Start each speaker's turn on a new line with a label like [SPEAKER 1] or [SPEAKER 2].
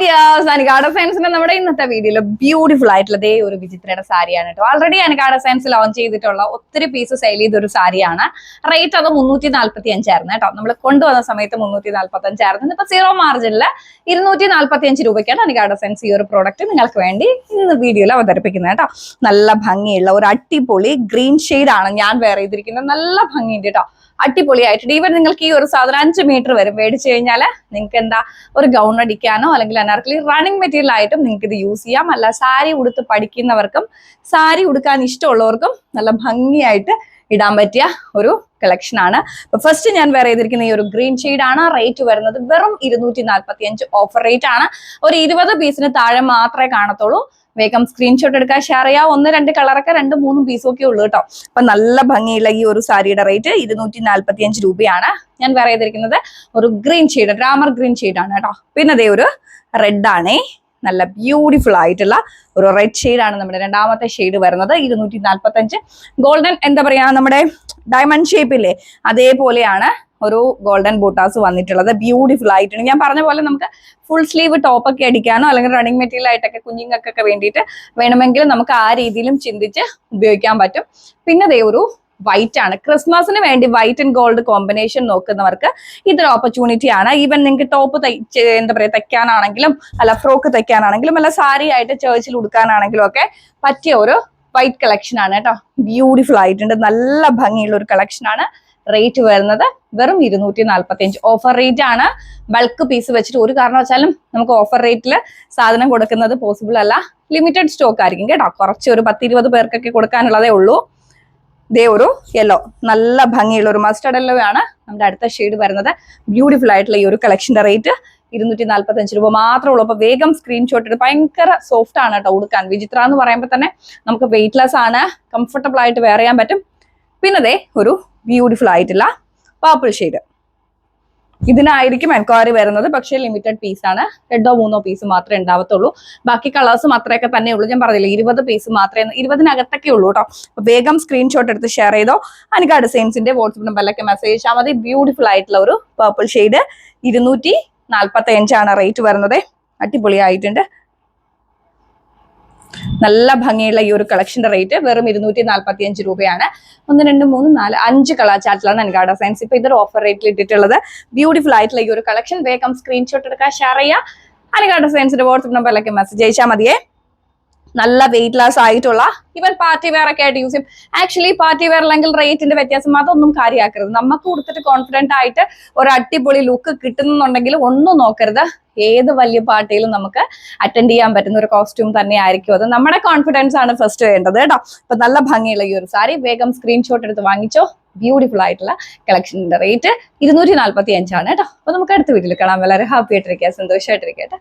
[SPEAKER 1] Hi സയൻസിന്റെ നമ്മുടെ ഇന്നത്തെ വീഡിയോയിൽ ബ്യൂട്ടിഫുൾ ആയിട്ടുള്ള ദേ ഒരു വിചിത്രയുടെ സാരിയാണ് കേട്ടോ ഓൾറെഡി അനികാട സയൻസ് ലോഞ്ച് ചെയ്തിട്ടുള്ള ഒത്തിരി പീസ് സെയിൽ ചെയ്ത ഒരു സാരിയാണ്. റേറ്റ് അത് മുന്നൂറ്റി നാല്പത്തി അഞ്ചായിരുന്നു കേട്ടോ നമ്മൾ കൊണ്ടുവന്ന സമയത്ത് മുന്നൂറ്റി നാല്പത്തി അഞ്ചായിരുന്നു ഇപ്പൊ സീറോ മാർജിനിൽ ഇരുന്നൂറ്റി നാല്പത്തി അഞ്ച് രൂപയ്ക്കാണ് അനികാട സയൻസ് ഈ ഒരു പ്രോഡക്റ്റ് നിങ്ങൾക്ക് വേണ്ടി ഇന്ന് വീഡിയോയിൽ അവതരിപ്പിക്കുന്നത് കേട്ടോ നല്ല ഭംഗിയുള്ള ഒരു അടിപൊളി ഗ്രീൻ ആണ് ഞാൻ വേറെ ചെയ്തിരിക്കുന്നത്. നല്ല ഭംഗിയുണ്ട് കേട്ടോ അടിപൊളിയായിട്ടുണ്ട്. ഈവൻ നിങ്ങൾക്ക് ഈ ഒരു സാധനം അഞ്ച് മീറ്റർ വരും മേടിച്ചു കഴിഞ്ഞാൽ നിങ്ങൾക്ക് എന്താ ഒരു ഗൗൺ അടിക്കാനോ അല്ലെങ്കിൽ അനാർക്കലി റണ്ണിങ് മെറ്റീരിയൽ ആയിട്ടും നിങ്ങൾക്ക് ഇത് യൂസ് ചെയ്യാം. അല്ല സാരി ഉടുത്ത് പഠിക്കുന്നവർക്കും സാരി ഉടുക്കാൻ ഇഷ്ടമുള്ളവർക്കും നല്ല ഭംഗിയായിട്ട് ഇടാൻ പറ്റിയ ഒരു കളക്ഷൻ ആണ്. ഫസ്റ്റ് ഞാൻ വേറെ ചെയ്തിരിക്കുന്ന ഈ ഒരു ഗ്രീൻ ഷെയ്ഡ് ആണ്. റേറ്റ് വരുന്നത് വെറും ഇരുന്നൂറ്റി നാൽപ്പത്തി അഞ്ച് ഓഫർ റേറ്റ് ആണ്. ഒരു ഇരുപത് പീസിന് താഴെ മാത്രമേ കാണത്തുള്ളൂ. വേഗം സ്ക്രീൻഷോട്ട് എടുക്കാൻ ഷെയർ ചെയ്യാം. ഒന്ന് രണ്ട് കളറൊക്കെ രണ്ട് മൂന്നും പീസും ഒക്കെ ഉള്ളൂ കേട്ടോ. അപ്പൊ നല്ല ഭംഗിയുള്ള ഈ ഒരു സാരിയുടെ റേറ്റ് ഇരുന്നൂറ്റി നാൽപ്പത്തി അഞ്ച് രൂപയാണ് ഞാൻ വേറെ ചെയ്തിരിക്കുന്നത്. ഒരു ഗ്രീൻ ഷെയ്ഡ് ഡ്രാമർ ഗ്രീൻ ഷെയ്ഡ് ആണ് കേട്ടോ. പിന്നെ അതേ ഒരു റെഡ് ആണേ. നല്ല ബ്യൂട്ടിഫുൾ ആയിട്ടുള്ള ഒരു റെഡ് ആണ് നമ്മുടെ രണ്ടാമത്തെ ഷെയ്ഡ് വരുന്നത്. ഇരുന്നൂറ്റി നാൽപ്പത്തി അഞ്ച് ഗോൾഡൻ എന്താ പറയാ? നമ്മുടെ ഡയമണ്ട് ഷേപ്പില്ലേ അതേപോലെയാണ് ഒരു ഗോൾഡൻ ബൂട്ടാസ് വന്നിട്ടുള്ളത്. ബ്യൂട്ടിഫുൾ ആയിട്ടുണ്ട്. ഞാൻ പറഞ്ഞ പോലെ നമുക്ക് ഫുൾ സ്ലീവ് ടോപ്പ് ഒക്കെ അടിക്കാനോ അല്ലെങ്കിൽ റണ്ണിങ് മെറ്റീരിയൽ ആയിട്ടൊക്കെ കുഞ്ഞുങ്ങൾക്കൊക്കെ വേണ്ടിയിട്ട് വേണമെങ്കിൽ നമുക്ക് ആ രീതിയിലും ചിന്തിച്ച് ഉപയോഗിക്കാൻ പറ്റും. പിന്നെ ഒരു വൈറ്റ് ആണ്. ക്രിസ്മസിന് വേണ്ടി വൈറ്റ് ആൻഡ് ഗോൾഡ് കോമ്പിനേഷൻ നോക്കുന്നവർക്ക് ഇതൊരു ഓപ്പർച്യൂണിറ്റി ആണ്. ഈവൻ നിങ്ങൾക്ക് ടോപ്പ് എന്താ പറയുക തയ്ക്കാനാണെങ്കിലും അല്ല ഫ്രോക്ക് തയ്ക്കാനാണെങ്കിലും അല്ല സാരി ആയിട്ട് ചേർച്ചിൽ ഉടുക്കാനാണെങ്കിലും ഒക്കെ പറ്റിയ ഒരു വൈറ്റ് കളക്ഷൻ ആണ് കേട്ടോ. ബ്യൂട്ടിഫുൾ ആയിട്ടുണ്ട്. നല്ല ഭംഗിയുള്ള ഒരു കളക്ഷൻ ആണ് റേറ്റ് വരുന്നത്. വെറും ഇരുന്നൂറ്റി നാൽപ്പത്തി അഞ്ച് ഓഫർ റേറ്റ് ആണ്. ബൾക്ക് പീസ് വെച്ചിട്ട് ഒരു കാരണവശാലും നമുക്ക് ഓഫർ റേറ്റിൽ സാധനം കൊടുക്കുന്നത് പോസിബിൾ അല്ല. ലിമിറ്റഡ് സ്റ്റോക്ക് ആയിരിക്കും കേട്ടോ. കുറച്ച് ഒരു പത്തിരുപത് പേർക്കൊക്കെ കൊടുക്കാനുള്ളതേ ഉള്ളൂ. ഒരു യെല്ലോ നല്ല ഭംഗിയുള്ള ഒരു മസ്റ്റർഡ് യെല്ലോ ആണ് നമ്മുടെ അടുത്ത ഷെയ്ഡ് വരുന്നത്. ബ്യൂട്ടിഫുൾ ആയിട്ടുള്ള ഈ ഒരു കളക്ഷന്റെ റേറ്റ് ഇരുന്നൂറ്റി നാൽപ്പത്തി അഞ്ച് രൂപ മാത്രമേ ഉള്ളൂ. അപ്പൊ വേഗം സ്ക്രീൻഷോട്ട് എടുത്ത് ഭയങ്കര സോഫ്റ്റ് ആണ് കേട്ടോ ഉടുക്കാൻ. വിചിത്ര എന്ന് പറയുമ്പോൾ തന്നെ നമുക്ക് വെയിറ്റ്ലെസ് ആണ്. കംഫർട്ടബിൾ ആയിട്ട് വെയർ ചെയ്യാൻ പറ്റും. പിന്നെ ദേ ഒരു ബ്യൂട്ടിഫുൾ ആയിട്ടുള്ള പാപ്പിൾ ഷെയ്ഡ് ഇതിനായിരിക്കും എൻക്വയറി വരുന്നത്. പക്ഷേ ലിമിറ്റഡ് പീസ് ആണ്. രണ്ടോ മൂന്നോ പീസ് മാത്രമേ ഉണ്ടാവത്തുള്ളൂ. ബാക്കി കളേഴ്സ് മാത്രമേ തന്നെ ഉള്ളൂ. ഞാൻ പറഞ്ഞില്ല ഇരുപത് പീസ് മാത്രമേ ഇരുപതിനകത്തൊക്കെ ഉള്ളൂ കേട്ടോ വേഗം സ്ക്രീൻഷോട്ട് എടുത്ത് ഷെയർ ചെയ്തോ. അനിക്കാ ഡിസൈൻസിന്റെ വാട്സപ്പ് നമ്പറിലൊക്കെ മെസ്സേജ് ചെയ്താൽ മതി. ബ്യൂട്ടിഫുൾ ആയിട്ടുള്ള ഒരു പർപ്പിൾ ഷെയ്ഡ് ഇരുന്നൂറ്റി നാൽപ്പത്തി അഞ്ചാണ് റേറ്റ് വരുന്നത്. അടിപൊളിയായിട്ടുണ്ട്. നല്ല ഭംഗിയുള്ള ഈ ഒരു കളക്ഷന്റെ റേറ്റ് വെറും ഇരുന്നൂറ്റി നാൽപ്പത്തി അഞ്ച് രൂപയാണ്. ഒന്ന് രണ്ട് മൂന്ന് നാല് അഞ്ച് കളർ ചാർട്ടിലാണ് അനികാട സയൻസ് ഇപ്പൊ ഇതൊരു ഓഫർ റേറ്റിൽ ഇട്ടിട്ടുള്ളത്. ബ്യൂട്ടിഫുൾ ആയിട്ടുള്ള ഈ ഒരു കളക്ഷൻ. വേഗം സ്ക്രീൻഷോട്ട് എടുക്കാൻ ഷെയർ ചെയ്യുക. അനികാട സയൻസിന്റെ വാട്സപ്പ് നമ്പറിലേക്ക് മെസ്സേജ് അയച്ചാൽ മതിയേ. നല്ല വെയിറ്റ് ലാസ് ആയിട്ടുള്ള ഇവൻ പാർട്ടി വെയർ ഒക്കെ ആയിട്ട് യൂസ് ചെയ്യും. ആക്ച്വലി പാർട്ടി വെയർ അല്ലെങ്കിൽ റേറ്റിന്റെ വ്യത്യാസം അതൊന്നും കാര്യമാക്കരുത്. നമുക്ക് കൊടുത്തിട്ട് കോൺഫിഡന്റ് ആയിട്ട് ഒരു അടിപൊളി ലുക്ക് കിട്ടുന്നുണ്ടെങ്കിൽ ഒന്നും നോക്കരുത്. ഏത് വലിയ പാർട്ടിയിലും നമുക്ക് അറ്റൻഡ് ചെയ്യാൻ പറ്റുന്ന ഒരു കോസ്റ്റ്യൂം തന്നെ ആയിരിക്കും അത്. നമ്മുടെ കോൺഫിഡൻസ് ആണ് ഫസ്റ്റ് വേണ്ടത് കേട്ടോ. അപ്പൊ നല്ല ഭംഗിയുള്ള ഈ ഒരു സാരി വേഗം സ്ക്രീൻഷോട്ട് എടുത്ത് വാങ്ങിച്ചോ. ബ്യൂട്ടിഫുൾ ആയിട്ടുള്ള കളക്ഷനിന്റെ റേറ്റ് ഇരുന്നൂറ്റി നാല്പത്തി അഞ്ചാണ് കേട്ടോ. അപ്പൊ നമുക്ക് അടുത്ത വീട്ടിൽ കാണാം. വളരെ ഹാപ്പി ആയിട്ടിരിക്കുക സന്തോഷമായിട്ടിരിക്കട്ടെ